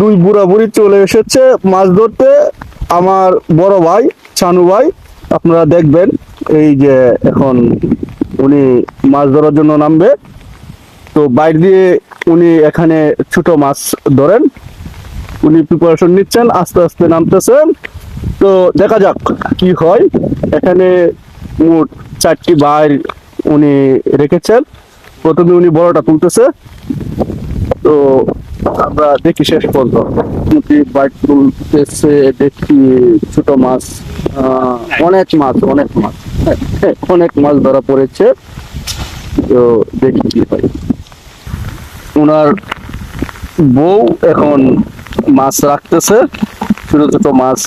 দুই বুড়া বুড়ি চলে এসেছে মাছ ধরতে। আমার বড় ভাই চানু ভাই, আপনারা দেখবেন এই যে এখন উনি মাছ ধরার জন্য নামবে। তো বাইরে দিয়ে উনি এখানে ছোট মাছ ধরেন। উনি প্রিপারেশন নিচ্ছেন, আস্তে আস্তে নামতেছেন। তো দেখা যাক কি হয়। এখানে মোট চারটি বাইর উনি রেখেছেন। প্রথমে উনি বড়টা তুলতেছে। তো আমরা দেখি শেষ পর্যন্ত। মোটামুটি বাইক তুলতেছে দেখি ছোট মাছ অনেক মাছ অনেক মাছ হ্যাঁ, অনেক মাছ ধরা পড়েছে। তো দেখি কি হয়। ওনার বউ এখন মাছ রাখতেছে ছোট ছোট মাছ।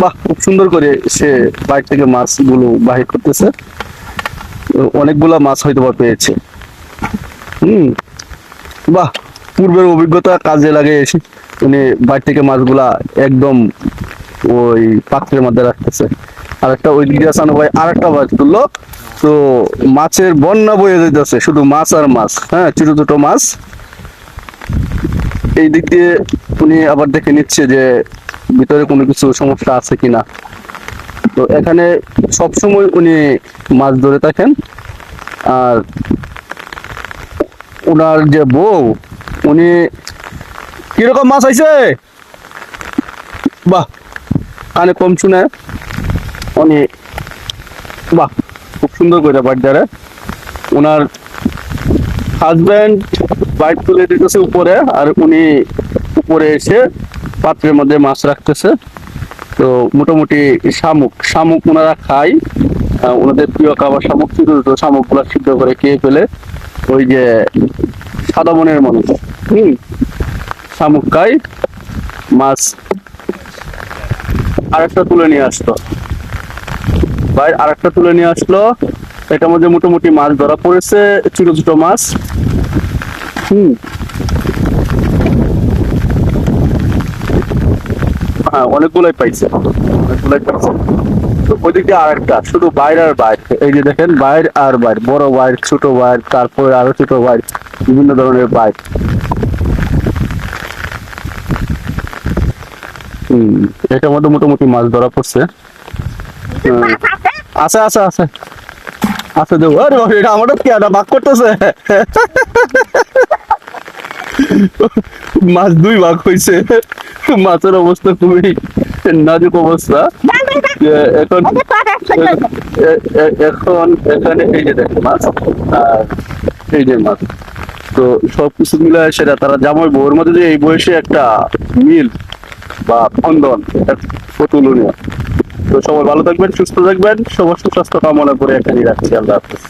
বাহ খুব সুন্দর করে সে বাইর থেকে মাছগুলো বাহির করতেছে। অনেকগুলা মাছ হয়তো পেয়েছে। হুম বাহ পূর্বের অভিজ্ঞতা কাজে লাগে উনি বাইর থেকে মাছগুলা একদম ওই পাত্রের মধ্যে রাখতেছে। আর একটা ওই দিকে আসানো ভাই আর একটা মাছ তুললো। তো মাছের বন্যা বয়ে যেতেছে শুধু মাছ আর মাছ হ্যাঁ ছোট ছোট মাছ। এই দিক দিয়ে উনি আবার দেখে নিচ্ছে যে ভিতরে কোনো কিছু সমস্যা আছে কিনা। তো এখানে সব সময় উনি মাছ ধরে থাকেন। আর ওনার যে বউ উনি কীরকম মাছ হয়েছে বাহ, কানে কম শুনে। উনি, বাহ, খুব সুন্দর করে বাড়িটারে ওনার হাজব্যান্ড বাইক তুলে দিতেছে উপরে আর উনি উপরে এসে পাত্রের মধ্যে মাছ রাখতেছে। তো মোটামুটি শামুক শামুক ওনারা খায়। ওনাদের প্রিয় খাবার শামুক ছোট ছোট শামুকগুলা সিদ্ধ করে খেয়ে ফেলে। ওই যে সাদা মনের মনে হম। শামুক খায় মাছ। আরেকটা তুলে নিয়ে আসতো ভাই, আরেকটা তুলে নিয়ে আসলো। এটার মধ্যে মোটামুটি মাছ ধরা পড়েছে, ছোট ছোট মাছ। হুম। হ্যাঁ অনেকগুলাই পাইছে। অনেকগুলাই পাইছে। তো ওইদিকে আরেকটা, শুধু বাইর আর বাইর। এই যে দেখেন, বাইর আর বাইর, বড় বাইর, ছোট বাইর, তারপরে আরও ছোট বাইর, বিভিন্ন ধরনের বাইর। হম, এটার মধ্যে মোটামুটি মাছ ধরা পড়ছে। আছে আছে আছে। আছে দেবো। আরে, এটা আমারও কি একটা ভাগ করতেছে? মাছ দুই ভাগ হয়েছে মাছের অবস্থা খুবই নাজুক অবস্থা। এখন এখন এখানে এই যে দেখেন মাছ আর এই যে মাছ। তো সবকিছু মিলে সেটা তারা জামাই বউর মধ্যে যে এই বয়সে একটা মিল বা বন্ধন এটা তুলনীয় তো সবাই ভালো থাকবেন সুস্থ থাকবেন সবার সুস্বাস্থ্য কামনা করে এখানে রাখছি। আল্লাহ হাফিজ।